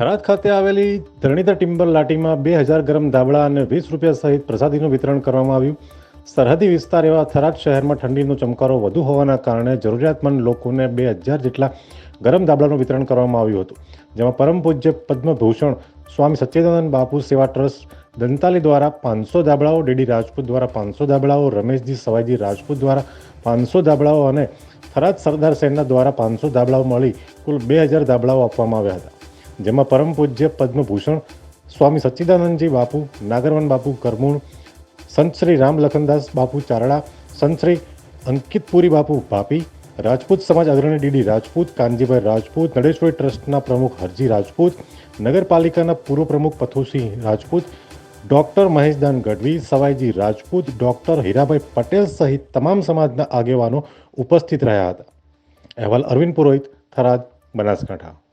થરાદ ખાતે આવેલી ધરણીધર ટિમ્બર લાટીમાં બે હજાર ગરમ ધાબળા અને વીસ રૂપિયા સહિત પ્રસાદીનું વિતરણ કરવામાં આવ્યું. સરહદી વિસ્તાર એવા થરાદ શહેરમાં ઠંડીનો ચમકારો વધુ હોવાના કારણે જરૂરિયાતમંદ લોકોને બે હજાર જેટલા ગરમ ધાબળાનું વિતરણ કરવામાં આવ્યું હતું, જેમાં પરમ પૂજ્ય પદ્મભૂષણ, સ્વામી સચ્ચિદાનંદ બાપુ સેવા ટ્રસ્ટ, દંતાલી દ્વારા પાંચસો ધાબળાઓ, ડીડી રાજપૂત દ્વારા પાંચસો ધાબળાઓ, રમેશજી સવાઈજી રાજપૂત દ્વારા પાંચસો ધાબળાઓ અને થરાદ સરદાર સેના દ્વારા પાંચસો ધાબળાઓ મળી કુલ બે હજાર ધાબળાઓ આપવામાં આવ્યા હતા. જેમાં પરમ પૂજ્ય પદ્મભૂષણ, સ્વામી સચ્ચિદાનંદજી બાપુ, નાગરવન બાપુ કરમૂણ, સંત શ્રી રામ લખનદાસ બાપુ ચારડા, સંત શ્રી અંકિતપુરી બાપુ ભાપી રાજપૂત સમાજ અગ્રણી ડીડી રાજપૂત, કાનજીભાઈ રાજપૂત, નડેશ્વરી ટ્રસ્ટના પ્રમુખ હરજી રાજપૂત, નગરપાલિકાના પૂર્વ પ્રમુખ પથુસિંહ રાજપૂત, ડૉક્ટર મહેશદાન ગઢવી, સવાઈજી રાજપૂત, ડૉક્ટર હીરાભાઈ પટેલ સહિત તમામ સમાજના આગેવાનો ઉપસ્થિત રહ્યા હતા. અહેવાલ અરવિંદ પુરોહિત, થરાદ, બનાસકાંઠા.